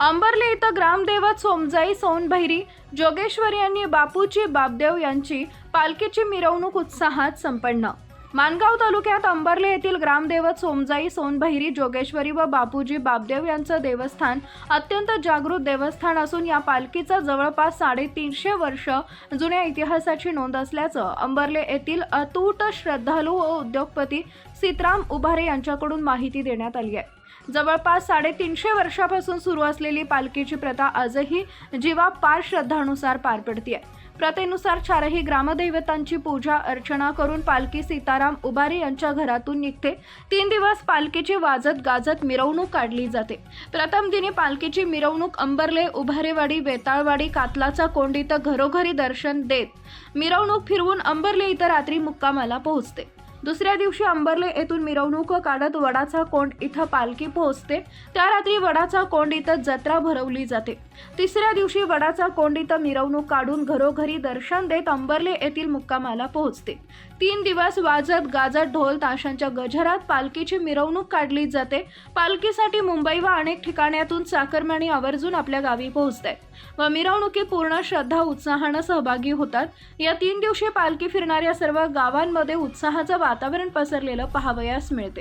अंबरले इथं ग्रामदेवत सोमजाई सोनभैरी जोगेश्वरी यांनी बापूजी बापदेव यांची पालखीची मिरवणूक उत्साहात संपन्न. मानगाव तालुक्यात अंबरले येथील ग्रामदेवत सोमजाई सोनभैरी जोगेश्वरी व बापूजी बापदेव यांचं देवस्थान अत्यंत जागृत देवस्थान असून या पालखीचा जवळपास साडेतीनशे वर्ष जुन्या इतिहासाची नोंद असल्याचं अंबरले येथील अतूट श्रद्धालू व उद्योगपती सीतराम उभारे यांच्याकडून माहिती देण्यात आली आहे. जवळपास साडेतीनशे वर्षापासून सुरू असलेली पालखीची प्रथा आजही जीवापार श्रद्धानुसार पार पडतीये. प्रथेनुसार चारही ग्रामदैवतांची पूजा अर्चना करून पालखी सीताराम उभारे यांच्या घरातून निघते. तीन दिवस पालखीची वाजत गाजत मिरवणूक काढली जाते. प्रथम दिनी पालखीची मिरवणूक अंबरले उभारेवाडी वेताळवाडी कातलाचा कोंडी तर घरोघरी दर्शन देत मिरवणूक फिरवून अंबरले इथं रात्री मुक्कामाला पोहोचते. दुसऱ्या दिवशी अंबरले येथून मिरवणूक काढत वडाचा कोंड इथं पालखी पोहोचते. त्या रात्री वडाचा कोंड इथं जत्रा भरवली जाते. तिसऱ्या दिवशी वडाचा कोंड इथं मिरवणूक काढून घरोघरी दर्शन देत अंबरले येथील मुक्कामाला पोहोचते. तीन दिवस वाजत गाजत ढोल ताशांच्या गजरात पालखीची मिरवणूक काढली जाते. पालखीसाठी मुंबई व अनेक ठिकाण्यातून चाकरमानी आवर्जून आपल्या गावी पोहोचते व मिरवणुकी पूर्ण श्रद्धा उत्साहानं सहभागी होतात. या तीन दिवशी पालखी फिरणाऱ्या सर्व गावांमध्ये उत्साहाचं वातावरण पसरलेलं पाहावयास मिळते.